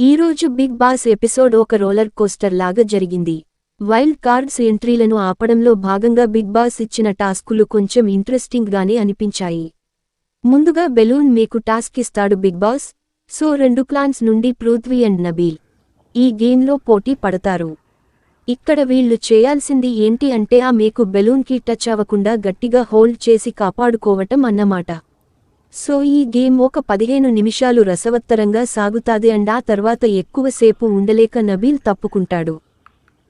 ఈరోజు big boss episode ఒక roller coaster లాగా జరిగింది. వైల్డ్ కార్డ్స్ ఎంట్రీలను ఆపడంలో భాగంగా బిగ్ బాస్ ఇచ్చిన టాస్కులు కొంచెం ఇంట్రెస్టింగ్ గానే అనిపించాయి. ముందుగా బెలూన్ మీకు టాస్క్ ఇస్తాడు బిగ్ బాస్. సో రెండు క్లాన్స్ నుండి పృథ్వీ అండ్ నబీల్ ఈ గేమ్లో పోటీ పడతారు. ఇక్కడ వీళ్ళు చేయాల్సింది ఏంటి అంటే ఆ మీకు బెలూన్కి టచ్ అవ్వకుండా గట్టిగా హోల్డ్ చేసి కాపాడుకోవటం అన్నమాట. సో ఈ గేమ్ ఒక పదిహేను నిమిషాలు రసవత్తరంగా సాగుతాది అండ్ ఆ తర్వాత ఎక్కువసేపు ఉండలేక నబీల్ తప్పుకుంటాడు.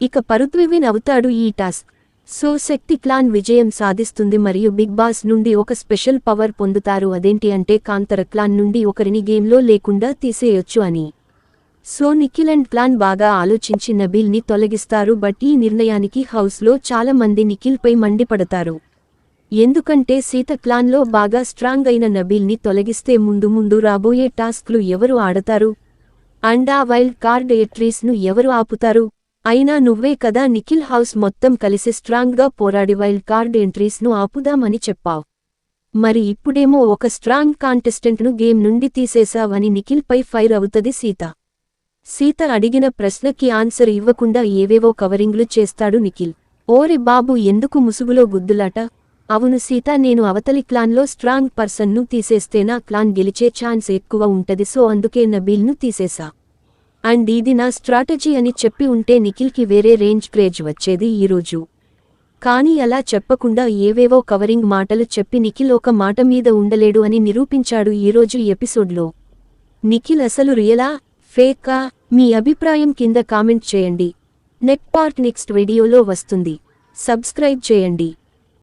ఇక పరుత్వివిన్ అవుతాడు ఈ టాస్క్ సో శక్తి క్లాన్ విజయం సాధిస్తుంది మరియు బిగ్ బాస్ నుండి ఒక స్పెషల్ పవర్ పొందుతారు. అదేంటి అంటే కాంతర క్లాన్ నుండి ఒకరిని గేమ్లో లేకుండా తీసేయొచ్చు అని. సో నిఖిల్ అండ్ క్లాన్ బాగా ఆలోచించి నబీల్ని తొలగిస్తారు. బట్ ఈ నిర్ణయానికి హౌస్లో చాలా మంది నిఖిల్పై మండిపడతారు. ఎందుకంటే సీత క్లాన్లో బాగా స్ట్రాంగ్ అయిన నబీల్ని తొలగిస్తే ముందు ముందు రాబోయే టాస్క్లు ఎవరు ఆడతారు? అండ్ ఆ వైల్డ్ కార్డ్ ఎట్రీస్ను ఎవరు ఆపుతారు? అయినా నువ్వే కదా నిఖిల్ హౌస్ మొత్తం కలిసి స్ట్రాంగ్గా పోరాడి వైల్డ్ కార్డ్ ఎంట్రీస్ను ఆపుదామని చెప్పావ్. మరి ఇప్పుడేమో ఒక స్ట్రాంగ్ కాంటెస్టెంట్ను గేమ్ నుండి తీసేశావని నిఖిల్పై ఫైర్ అవుతది సీత. సీత అడిగిన ప్రశ్నకి ఆన్సర్ ఇవ్వకుండా ఏవేవో కవరింగ్లు చేస్తాడు నిఖిల్. ఓరి బాబు ఎందుకు ముసుగులో గుద్దులాట? అవును సీత నేను అవతలి క్లాన్లో స్ట్రాంగ్ పర్సన్ను తీసేస్తే నా క్లాన్ గెలిచే ఛాన్స్ ఎక్కువ ఉంటది సో అందుకే నబీల్ను తీసేశా. అండ్ ఇది నా స్ట్రాటజీ అని చెప్పి ఉంటే నిఖిల్కి వేరే రేంజ్ క్రేజ్ వచ్చేది ఈరోజు కానీ అలా చెప్పకుండా ఏవేవో కవరింగ్ మాటలు చెప్పి నిఖిల్ ఒక మాట మీద ఉండలేడు అని నిరూపించాడు ఈరోజు ఎపిసోడ్లో. నిఖిల్ అసలు రియలా ఫేకా? మీ అభిప్రాయం కింద కామెంట్ చేయండి. నెట్ పార్ట్ నెక్స్ట్ వీడియోలో వస్తుంది. సబ్స్క్రైబ్ చేయండి.